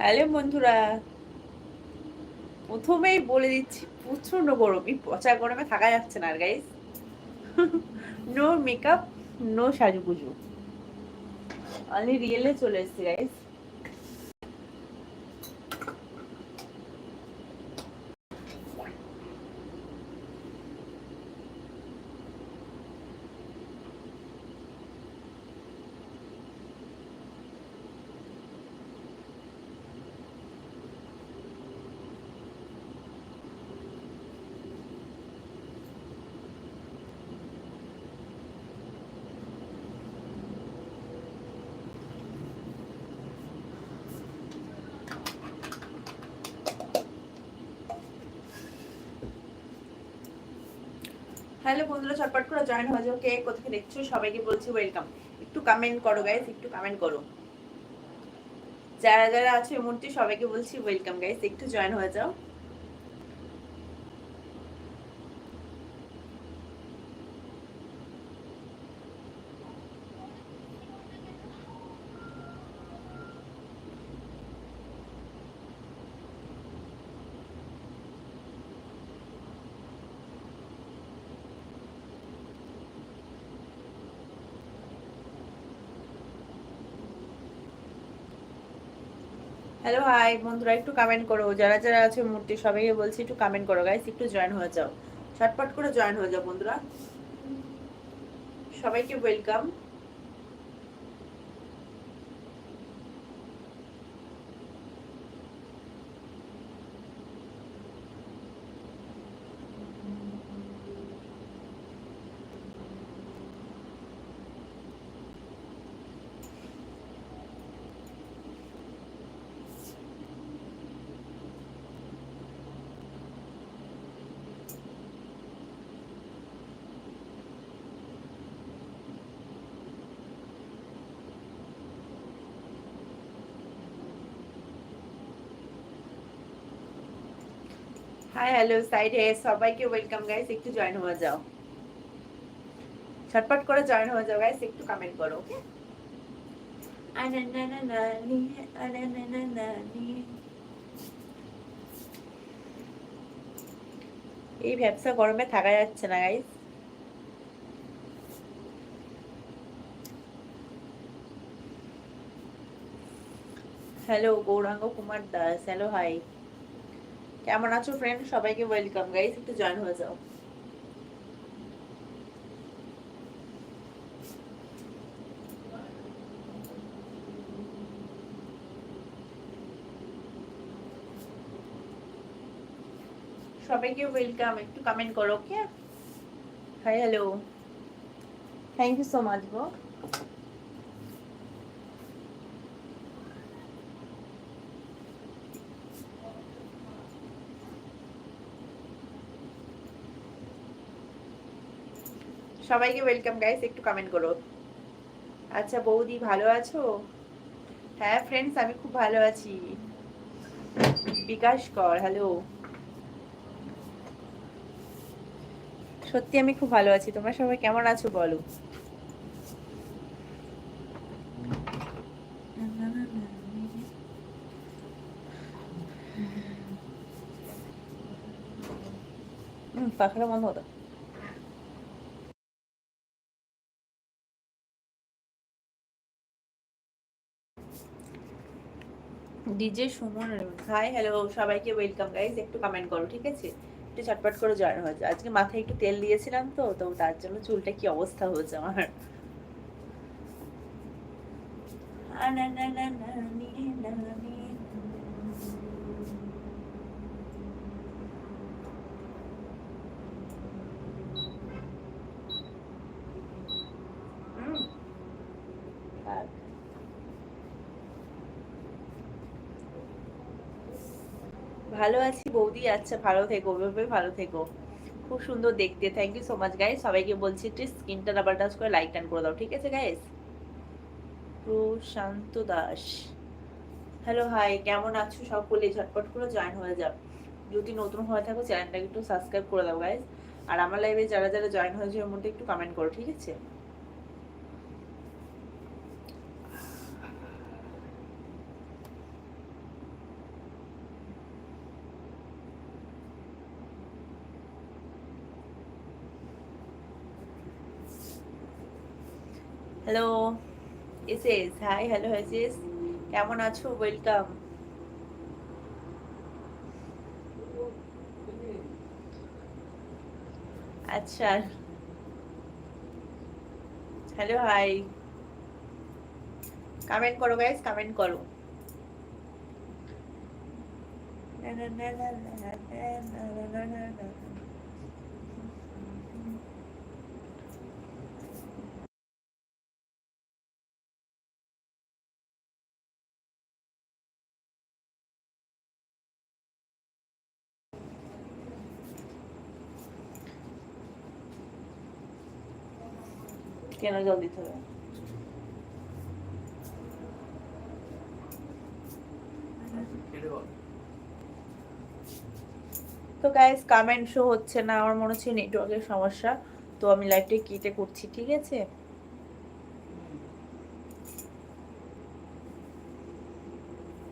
Hello বন্ধুরা। প্রথমেই বলে দিচ্ছি প্রচণ্ড গরম। এই পচা গরমে থাকা যাচ্ছে না আর গাইস নো মেকআপ নো সাজুগুজু। অনলি রিয়েলে চলে এসেছি গাইস হ্যালো বন্ধুরা চটপট করে জয়েন হয়ে যাও। কে কোথায় দেখছ? সবাইকে বলছি ওয়েলকাম একটু কমেন্ট করো গাইস একটু কমেন্ট করো। যারা যারা আছে এই সবাইকে বলছি ওয়েলকাম গাইস একটু জয়েন হয়ে যাও। হ্যালো হাই বন্ধুরা, একটু কমেন্ট করো। যারা যারা আছে মূর্তি, সবাইকে বলছি একটু কমেন্ট করো গাইস একটু জয়েন হয়ে যাও। ছটপট করে জয়েন হয়ে যাও, বন্ধুরা। সবাইকে ওয়েলকাম হাই হ্যালো সাইডে সবাইকে ওয়েলকাম গাইস একটু জয়েন হয়ে যাও। ছটপট করে জয়েন হয়ে যাও গাইস একটু কমেন্ট করো ওকে এই ব্যবসা গরমে থাকা যাচ্ছে না guys hello Gouranga Kumar Das. Hello hi কেমন আছো ফ্রেন্ড সবাইকে ওয়েলকাম গাইস একটু জয়েন হয়ে যাও। সবাইকে ওয়েলকাম একটু কমেন্ট করো okay hi hello thank you so much গো সবাইকে ওয়েলকাম গাইস একটু কমেন্ট করো। আচ্ছা বৌদি, ভালো আছো? হ্যাঁ ফ্রেন্ডস আমি খুব ভালো আছি। বিকাশ কর হ্যালো সত্যি, আমি খুব ভালো আছি। তোমরা সবাই কেমন আছো, বলো? পাখাটা বন্ধ হতো ডিজে সুমন হাই হ্যালো সবাইকে ওয়েলকাম গাইজ একটু কমেন্ট করো, ঠিক আছে? একটু চটপট করে জয়েন হয়েছে আজকে মাথায় একটু তেল দিয়েছিলাম তো তো তার জন্য চুলটা কি অবস্থা হয়েছে আমার? হুম থাক ভালো আছি বৌদি আচ্ছা ভালো থেকো ভালো থেকো। খুব সুন্দর দেখতে thank you so much guys সবাইকে বলছি একটু স্ক্রিনটা ডাবল টাচ করে লাইক টান করে দাও, ঠিক আছে guys Prashanta Das. Hello hi কেমন আছো সব বলে ঝটপট করে জয়েন হয়ে যাও। যদি নতুন হয়ে থাকো চ্যানেলটাকে একটু সাবস্ক্রাইব করে দাও গাইস আর আমার লাইভে যারা যারা জয়েন হয়েছে, ওর মধ্যে একটু কমেন্ট করো, ঠিক আছে? Hello SS hi hello SS কেমন আছো ওয়েলকাম আচ্ছা হ্যালো হাই কমেন্ট করো গাইস কমেন্ট করো না না না না না না না না না না কেন জল দিতে হবে? তো গাইস কমেন্ট শো হচ্ছে না, আমার মনে হচ্ছে নেটওয়ার্কের সমস্যা। তো আমি লাইভটা কেটে করছি, ঠিক আছে?